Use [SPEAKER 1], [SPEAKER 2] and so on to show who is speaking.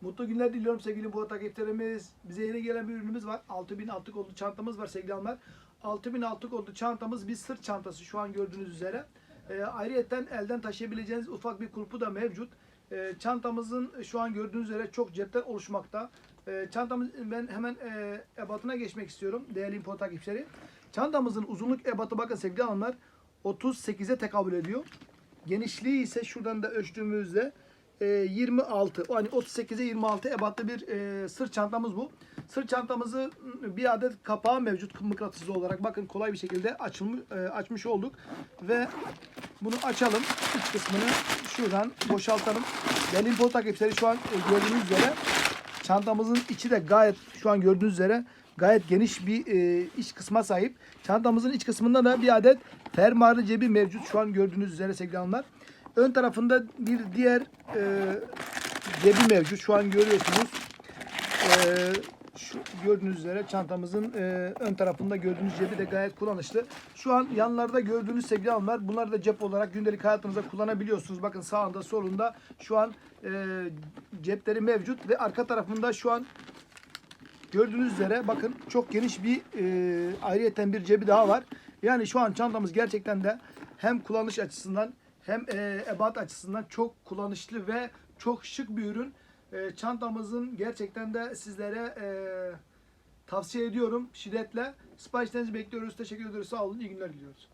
[SPEAKER 1] Mutlu günler diliyorum sevgili bu takipçilerimiz. Bize yeni gelen bir ürünümüz var. 6000 altı kollu çantamız var sevgili hanımlar. 6000 altı kollu çantamız bir sırt çantası şu an gördüğünüz üzere. E, ayrıyeten elden taşıyabileceğiniz ufak bir kulpu da mevcut. E, çantamızın şu an gördüğünüz üzere çok cepler oluşmakta. E, çantamız ben hemen e, ebatına geçmek istiyorum değerli import takipçileri. Çantamızın uzunluk ebatı bakın sevgili hanımlar 38'e tekabül ediyor. Genişliği ise şuradan da ölçtüğümüzde 26. O hani 38'e 26 ebatlı bir e, sırt çantamız bu. Sırt çantamızı m, bir adet kapağı mevcut mıknatıslı olarak. Bakın kolay bir şekilde açılmış, e, açmış olduk. Ve bunu açalım. İç kısmını şuradan boşaltalım. Değerli import takipçileri şu an e, gördüğünüz üzere çantamızın içi de gayet şu an gördüğünüz üzere gayet geniş bir e, iç kısma sahip. Çantamızın iç kısmında da bir adet fermuarlı cebi mevcut. Şu an gördüğünüz üzere sevgili hanımlar. Ön tarafında bir diğer e, cebi mevcut. Şu an görüyorsunuz. E, şu gördüğünüz üzere çantamızın e, ön tarafında gördüğünüz cebi de gayet kullanışlı. Şu an yanlarda gördüğünüz sevgili hanımlar bunları da cep olarak gündelik hayatınızda kullanabiliyorsunuz. Bakın sağında solunda şu an e, cepleri mevcut ve arka tarafında şu an Gördüğünüz üzere bakın çok geniş bir e, ayrıyeten bir cebi daha var. Yani şu an çantamız gerçekten de hem kullanış açısından hem e, ebat açısından çok kullanışlı ve çok şık bir ürün. E, çantamızın gerçekten de sizlere e, tavsiye ediyorum şiddetle. Siparişlerinizi bekliyoruz. Teşekkür ediyoruz. Sağ olun. İyi günler diliyoruz.